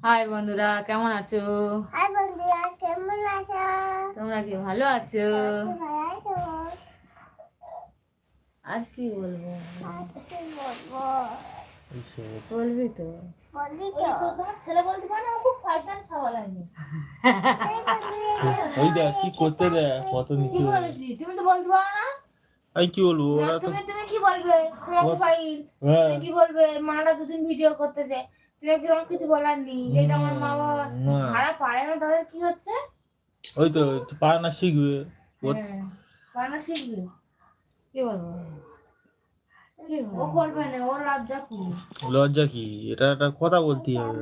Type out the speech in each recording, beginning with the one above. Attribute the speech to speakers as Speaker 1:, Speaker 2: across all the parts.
Speaker 1: High বন্ধুরা কেমন আছো?
Speaker 2: আর বন্ধুরা কেমন আছো?
Speaker 1: তোমরা কি ভালো আছো?
Speaker 2: কি ভালো আছো?
Speaker 1: আর কি বলব?
Speaker 2: বলব?
Speaker 1: তো।
Speaker 3: কি করতে কত নিচে।
Speaker 1: তুমি তো বলতে পারো না?
Speaker 3: আমি কি বলব? ওরা
Speaker 1: তুমি তুমি কি বলবে? তোমার মোবাইল তুমি কি বলবে? মারা দুদিন ভিডিও করতে দে তুমি আমার কিছু বলার নেই। যেটা আমার মা বাবা ভাড়া পারে না তাদের কি হচ্ছে?
Speaker 3: ওই তো পারে না শিখবে।
Speaker 1: হ্যাঁ, পারে না শিখবে। কি বলব? ও করবে না ওর লজ্জা
Speaker 3: কি? এটা একটা কথা বলতেই হবে।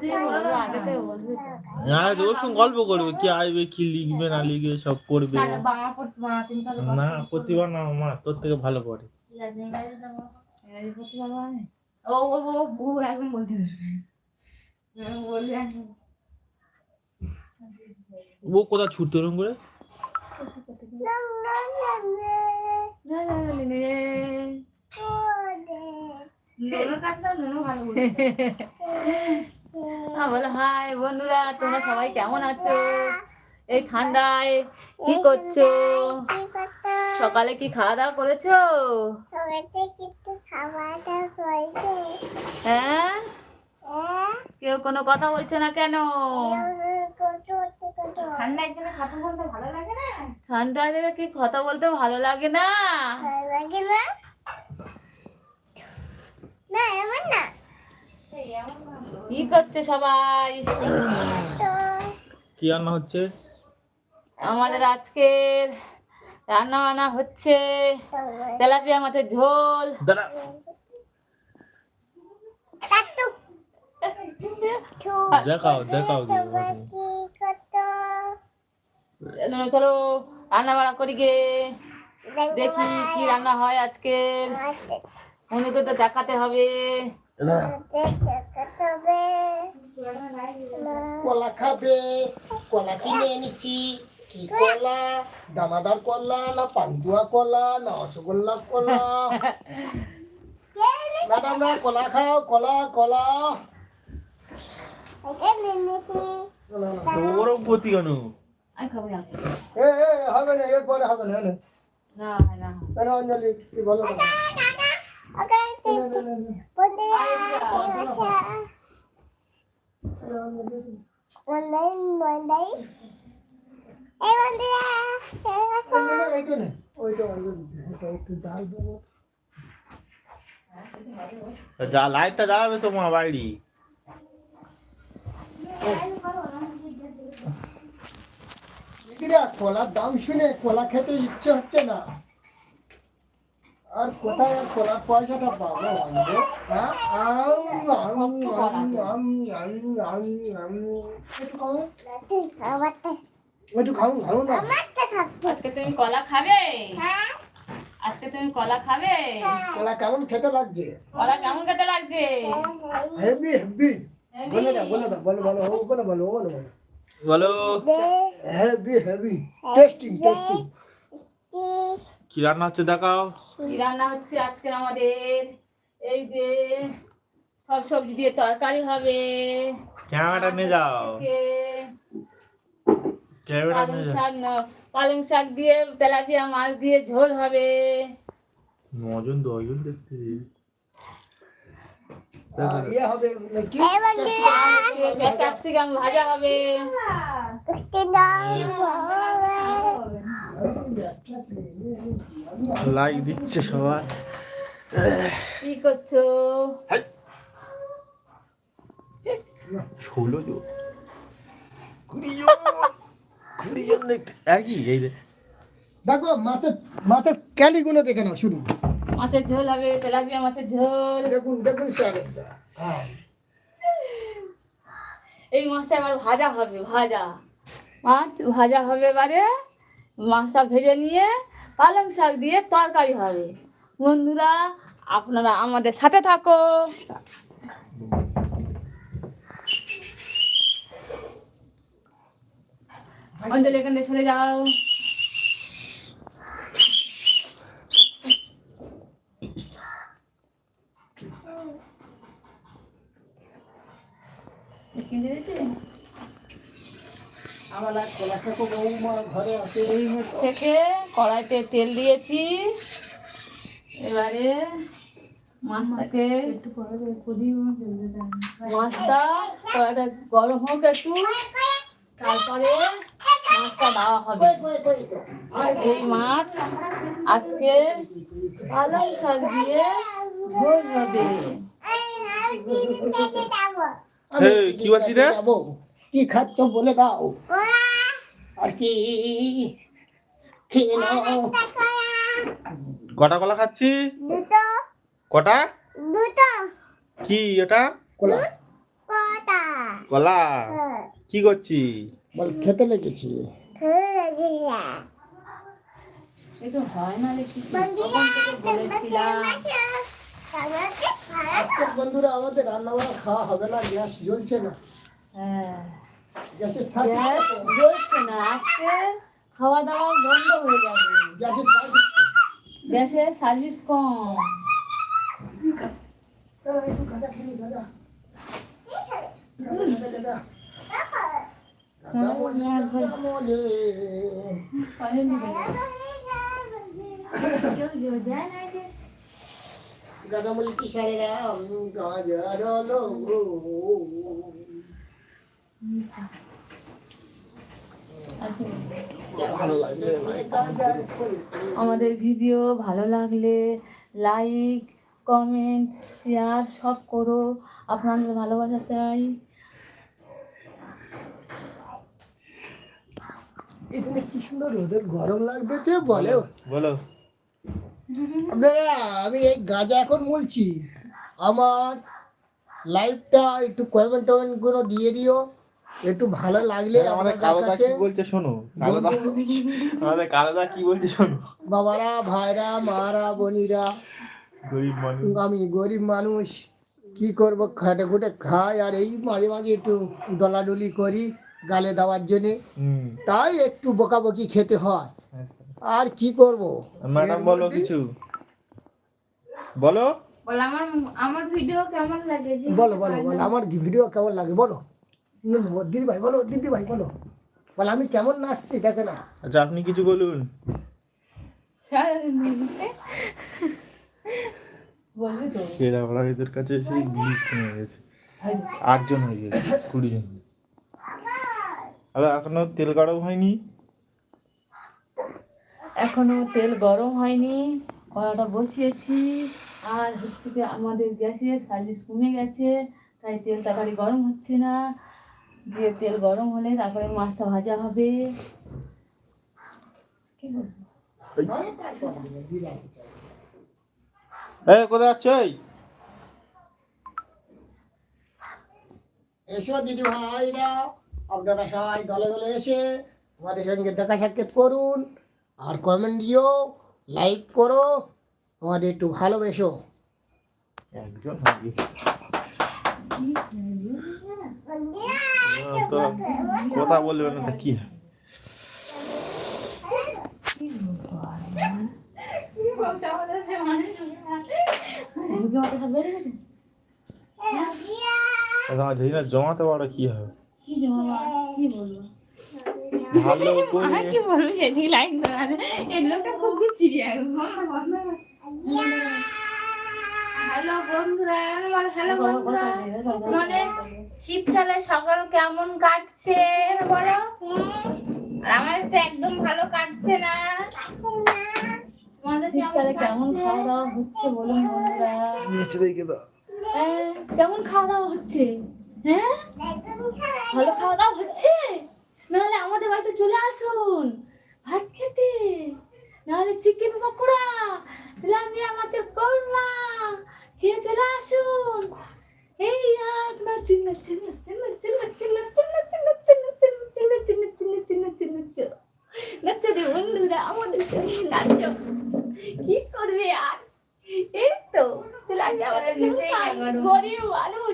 Speaker 1: তুই বলব আগে থেকে বলবি তো।
Speaker 3: না ওর সঙ্গে গল্প করবে কি আসবে কি লিখবে না লিখবে সব করবে। না প্রতিভা না মা তোর থেকে ভালো পড়ে।
Speaker 1: ও বলব ও ভুল একদম বলতে
Speaker 3: ও কোথায় ছুটতে ওরকম করে?
Speaker 1: হ্যাঁ বলো হাই বন্ধুরা তোমরা সবাই কেমন আছো? এই ঠান্ডায় কি করছ? সকালে কি খাওয়া দাওয়া করেছ?
Speaker 2: সবাইতে কিছু খাবার দাওয়া করেছে।
Speaker 1: হ্যাঁ?
Speaker 2: হ্যাঁ?
Speaker 1: কেউ কোনো কথা বলছে না কেন? জন্য কি কথা বলতে ভালো লাগে না?
Speaker 2: ভালো লাগে না? না এমন না।
Speaker 1: কি করছে সবাই?
Speaker 3: কি রান্না হচ্ছে?
Speaker 1: আমাদের আজকের রান্না বান্না হচ্ছে তেলাপিয়া মাছের ঝোল।
Speaker 3: দেখাও
Speaker 1: চলো, রান্না বান্না করি গে। দেখি কি রান্না হয় আজকে অনুকে তো দেখাতে হবে।
Speaker 4: কলা খাবে কলা কিনে এনেছি। কি কলা? দানাদার কলা না পান্তুয়া কলা না রসগোল্লা কলা? ম্যাডাম না কলা খাও কলা কলা।
Speaker 3: তো ওরকম কেন?
Speaker 1: আমি খাব না।
Speaker 4: এ এ হবে না এরপরে হবে না
Speaker 1: না না।
Speaker 4: অঞ্জলি কি বলো নে ওইটা অঞ্জলি এটা একটু ডাল দেবো
Speaker 3: যা লাইটটা জ্বালাবে তো মা বাইরে।
Speaker 4: কলার দাম শুনে কলা খেতে ইচ্ছে হচ্ছে না। আর কোথায় আর কলার পয়সাটা পাবো? হ্যাঁ? আম, খাও খাও না।
Speaker 1: আজকে তুমি কলা খাবে? আজকে তুমি কলা খাবে?
Speaker 4: কলা কেমন খেতে লাগছে?
Speaker 1: কলা কেমন খেতে লাগছে?
Speaker 4: Heavy heavy. বলে দাও বলে দাও বলো বলো ও বলো বলো ও বলো বলো।
Speaker 3: বলো।
Speaker 4: Heavy heavy. টেস্টিং টেস্টিং
Speaker 3: কি রান্না হচ্ছে দেখাও।
Speaker 1: কি রান্না হচ্ছে আজকে আমাদের? এই যে সব সবজি দিয়ে তরকারি হবে।
Speaker 3: ক্যামেরাটা নিয়ে যাও।
Speaker 1: পালং শাক ন- পালং শাক দিয়ে তেলাপিয়া মাছ দিয়ে ঝোল হবে।
Speaker 3: নজন দশজন দেখতে
Speaker 4: ইয়ে হবে নাকি
Speaker 1: ক্যাপসিকাম ভাজা হবে।
Speaker 3: লাইক দিচ্ছে সবাই।
Speaker 1: কি করছ?
Speaker 3: ষোলো জন। কুড়ি জন। কুড়ি জন দেখতে একই এই
Speaker 4: দেখো মাছের মাছের ক্যালিগুলো দেখে নাও শুরু
Speaker 1: মাছের ঝোল হবে তেলাপিয়া মাছের ঝোল।
Speaker 4: দেখুন দেখুন স্যার। হ্যাঁ।
Speaker 1: এই মাছটা এবার ভাজা হবে ভাজা। মাছ ভাজা হবে এবারে। মাছটা ভেজে নিয়ে পালং শাক দিয়ে তরকারি হবে। বন্ধুরা আপনারা আমাদের সাথে থাকো। অঞ্জলি এখান থেকে সরে যাও। এই হচ্ছে কে কড়াইতে তেল দিয়েছি। এবারে মাছটাকে মাছটা কড়াইটা গরম হোক একটু। তারপরে মাছটা দেওয়া হবে।
Speaker 4: কই, কই, কই।
Speaker 1: আর এই মাছ আজকে পালং শাক দিয়ে ঝোল হবে।
Speaker 3: কি বলছি রে?
Speaker 4: কি খাচ্ছ বলে দাও। আর কি
Speaker 3: কটা কলা খাচ্ছি? কটা? কি এটা?
Speaker 4: কলা।
Speaker 3: কলা? কি করছি
Speaker 4: বল খেতে লেগেছি?
Speaker 1: হয়
Speaker 4: বন্ধুরা আমাদের রান্না বান্না খাওয়া হবে না গ্যাস জ্বলছে না।
Speaker 1: হ্যাঁ।
Speaker 4: গ্যাসের
Speaker 1: জ্বলছে না আজকে খাওয়া দাওয়া বন্ধ হয়ে যাবে।
Speaker 4: গ্যাসের সার্ভিস
Speaker 1: গ্যাসের সার্ভিস কম।
Speaker 4: একটু গাঁজা খেলি গাঁজা, গাঁজা,
Speaker 1: আমাদের ভিডিও ভালো লাগলে লাইক কমেন্ট শেয়ার সব করো। আপনাদের ভালোবাসা চাই।
Speaker 4: এখানে কি সুন্দর রোদের গরম লাগতেছে বলে।
Speaker 3: বলো
Speaker 4: আপনারা আমি এই গাঁজা এখন বলছি আমার লাইভটা একটু কমেন্ট টমেন্টগুলো দিয়ে দিও। একটু ভালো লাগলে
Speaker 3: আমাদের কালোদা কি বলছে শোনো? কালোদা আমাদের কালোদা কি বলছে শোনো?
Speaker 4: বাবারা ভাইরা মারা বোনিরা।
Speaker 3: গরিব মানুষ।
Speaker 4: আমি গরিব মানুষ কি করব? খাটে খুটে খাই আর এই মাঝে মাঝে একটু ডলাডলি করি। গালে দেওয়ার জন্যে। তাই একটু বকাবকি খেতে হয়। আর কি করব?
Speaker 3: ম্যাডাম বলো কিছু। বলো।
Speaker 1: বল আমার আমার ভিডিও কেমন লাগে
Speaker 4: বলো বলো বলো আমার ভিডিও কেমন লাগে বলো। দিদি ভাই বলো দিদি ভাই বলো। বলো আমি কেমন নাচছি দেখে না।
Speaker 3: আচ্ছা আপনি কিছু বলুন।
Speaker 1: বলবি তো।
Speaker 3: এদের কাছে এসে বিষ কমে গেছে। আটজন হয়ে গেছে কুড়ি জন আর এখনও তেল গরম হয়নি?
Speaker 1: এখনও তেল গরম হয়নি কড়াটা বসিয়েছি আর হচ্ছে কি আমাদের গ্যাসের সার্ভিস কমে গেছে তাই তেল তরকারি গরম হচ্ছে না। দিয়ে তেল গরম হলে তারপরে মাছটা ভাজা হবে।
Speaker 3: এই কোথায় যাচ্ছ এই?
Speaker 4: এসো দিদি ভাইরা আপনারা সবাই দলে দলে এসে আমাদের সঙ্গে দেখা সাক্ষাৎ করুন আর কমেন্ট দিও লাইক করো আমাদের একটু ভালোবেসো।
Speaker 3: একজন তো কথা বলবে না তা কি জমাতে পারো কি হবে।
Speaker 1: কি জমা কি বলব?
Speaker 3: ভালো করে
Speaker 1: কি বলব সেদিকে লাইন দেওয়া এই লোকটা খুব বিচ্ছিরি হ্যালো বন্ধুরা হ্যালো বন্ধুরা। আমাদের শীতকালে সকাল কেমন কাটছে বলো। আর আমাদের তো একদম ভালো কাটছে না। শীতকালে কেমন খাওয়া দাওয়া হচ্ছে বলুন বন্ধুরা।
Speaker 3: নিচে দেখে দাও
Speaker 1: হ্যাঁ, কেমন খাওয়া দাওয়া হচ্ছে? হ্যাঁ ভালো খাওয়া দাওয়া হচ্ছে নাহলে আমাদের বাড়িতে চলে আসুন ভাত খেতে নাহলে চিকেন পকোড়া তেলাপিয়া মাছের করলা খেয়ে চলে আসুন এই আপনার চিন্ন চিন্ন চিন্ন চিন্ন চিন্ন চিন্ন চিন্ন চিন্ন চিন্ন চিন্ন চিন্ন চিন্ন চিন্ন চিন্ন চিন্ন নাচো রে বন্ধুরা আমাদের সঙ্গে নাচো কি করবে আর এই তো তেলাপিয়া মাছের ঝোল গরিব মানুষ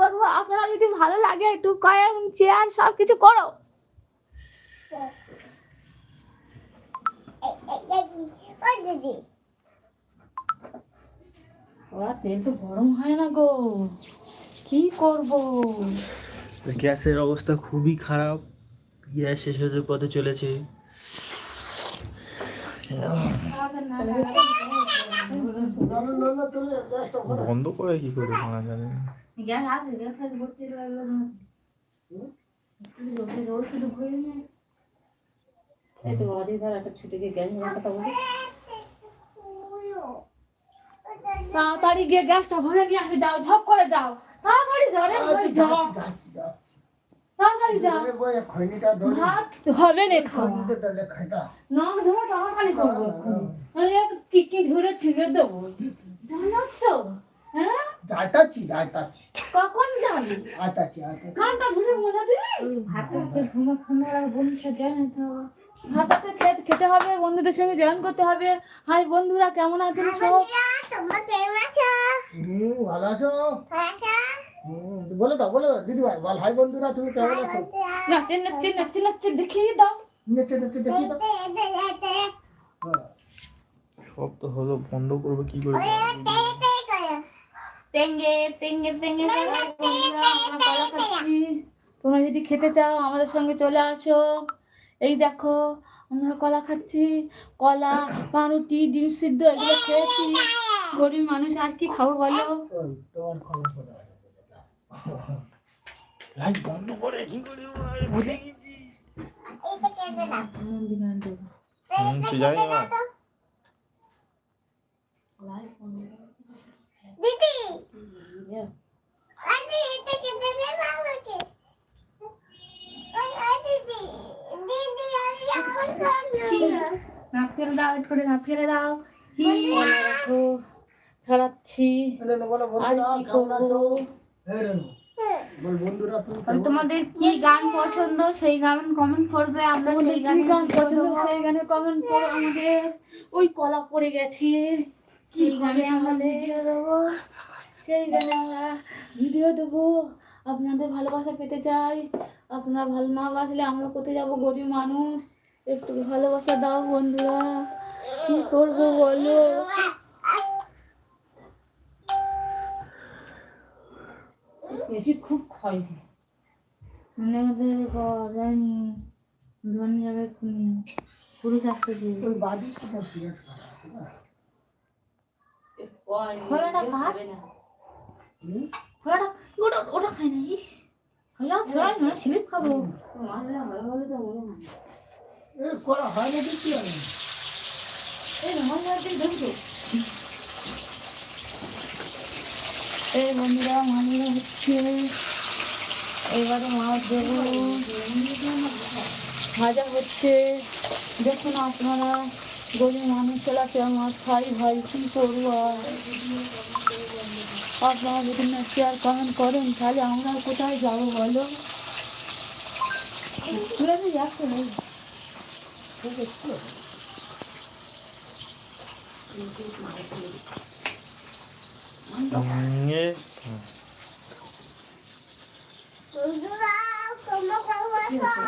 Speaker 1: করব আপনারা যদি ভালো লাগে একটু কয়েন চেয়ার সব কিছু করো। ওরা তেল তো গরম হয় না গো। কি করব?
Speaker 3: গ্যাসের অবস্থা খুবই খারাপ। গ্যাস শেষ হতে পথে চলেছে। বন্ধ করে কি করে মারা জানে।
Speaker 1: গ্যাস আছে গ্যাস আছে ভর্তি লাগল না ওষুধ ভরে নে এই তো অধি ধর একটা ছুটে গিয়ে গ্যাস কথা বলি তাড়াতাড়ি গিয়ে গ্যাসটা ভরে নিয়ে আসে যাও ঝপ করে যাও। তাড়াতাড়ি যাও রে যাও। তাড়াতাড়ি যাও। ভাত হবে না খাওয়া।
Speaker 4: খৈনিতে ডলে খাইটা।
Speaker 1: নাক ধরে টানাটানি করব কি কি ধরে ছিঁড়ে দেবো? জানো তো? হ্যাঁ?
Speaker 4: যাইতাছি যাইতাছি।
Speaker 1: কখন যাবি?
Speaker 4: আইতাছি আইতাছি
Speaker 1: কানটা ধরে মজা দিবি? ভাতটাতে ঘুমা ঘুমা বন্ধুরা হবে। ভাতটাতে খেতে খেতে হবে বন্ধুদের সঙ্গে জয়েন করতে হবে। হাই বন্ধুরা কেমন আছেন সব?
Speaker 2: তোমার কেমন আছো?
Speaker 4: হুম ভালো আছো? বলে দাও বলে দাও দিদি ভাই বল হাই বন্ধুরা তুমি কেমন আছো?
Speaker 1: নাচে নাচে নাচে নাচে দেখিয়ে দাও।
Speaker 4: নেচে নেচে দেখি দাও। হ্যাঁ।
Speaker 3: সব তো হলো বন্ধ করব কি করে
Speaker 1: তেঙ্গে তেঙ্গে তেঙ্গে তোমরা যদি খেতে চাও আমাদের সঙ্গে চলে আসো। এই দেখো আমরা কলা খাচ্ছি। কলা পাউরুটি ডিম সিদ্ধ এগুলো খেয়েছি। গরিব মানুষ আর কি খাব বলো?
Speaker 3: লাইট বন্ধ করে কি করে ভুলে গেছি।
Speaker 2: দিদি।
Speaker 1: না ফেলে দাও একটু করে না ফেলে দাও। ছাড়াচ্ছি।
Speaker 4: কেমন
Speaker 5: তোমাদের কি গান পছন্দ? সেই গান কমেন্ট করবে আমরা সেই গানে
Speaker 1: পছন্দ। সেই গানে কমেন্ট করো আমাদের। ওই কলা পড়ে গেছে।
Speaker 5: সেই গানে আমরা ভিডিও দেবো।
Speaker 1: সেই গানে আমরা ভিডিও দেবো। আপনাদের ভালোবাসা পেতে চাই। আপনারা ভালো না বাসলে আমরা কোথায় যাব গরিব মানুষ? একটু ভালোবাসা দাও বন্ধুরা। কি করব বলো? বেশি খুব ক্ষয় মানে ওদের রানি ধন যাবে পুরুষ আসতে দিয়ে
Speaker 4: ওই বাড়ি কোথায় সিরিয়াস
Speaker 1: খোলাটা কাট খোলাটা ওটা ওটা খাই না ইস। খোলা ছড়াই না স্লিপ খাব।
Speaker 4: করা হয় না দেখছি আমি
Speaker 1: এই গাছটি এই বন্ধুরা মাছগুলো হচ্ছে। এবারে মাছ দেবো ভাজা হচ্ছে। দেখুন আপনারা। গরিব মানুষ চলাতে মাছ খাই ভাই কী করব আর? আপনারা যদি না শেয়ার কমেন্ট করেন তাহলে আমরা কোথায় যাব বলো? যাচ্ছে না?
Speaker 3: হুম, এ, হুম।
Speaker 2: বন্ধুরা তোমরা কেমন আছো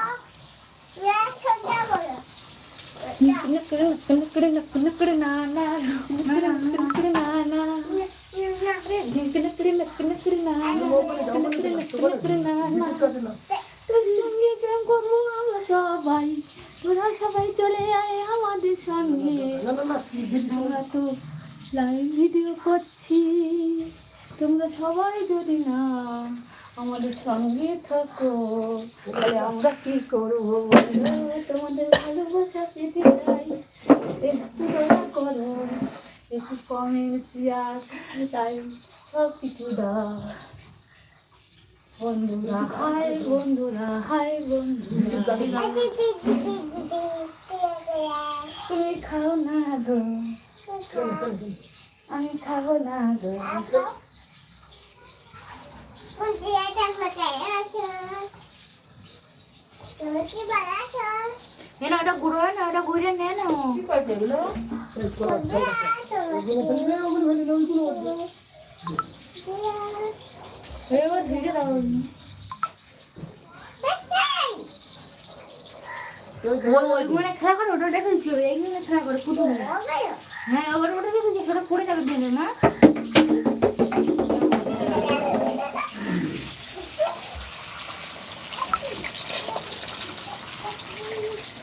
Speaker 2: বলো।
Speaker 1: সবাই তোরা সবাই চলে আয় আমাদের সঙ্গে আমরা তো লাইভ ভিডিও করছি তোমরা সবাই যদি না আমাদের সঙ্গে থাকো আমরা কি করব তোমাদের ভালোবাসা পেতে চাই, একটু দয়া করো, একটু কমেন্ট শেয়ার তাই সব কিছু বন্ধুরা, হাই বন্ধুরা হাই বন্ধুরা। তুমি খাও না গো, আমি খাব না গো।
Speaker 5: নে ওটা না নে
Speaker 4: ওগুলো ফেলে ওগুলো ফেলে
Speaker 1: এবার ভেজে দাও
Speaker 5: ওইগুলো খেলা করে ওটা দেখেছি খেলা করে পুতুল হ্যাঁ ওটা ওটা দেখেছি সেটা পড়ে যাবে দিনে না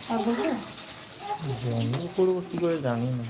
Speaker 3: বন্ধ করব কি করে জানি না।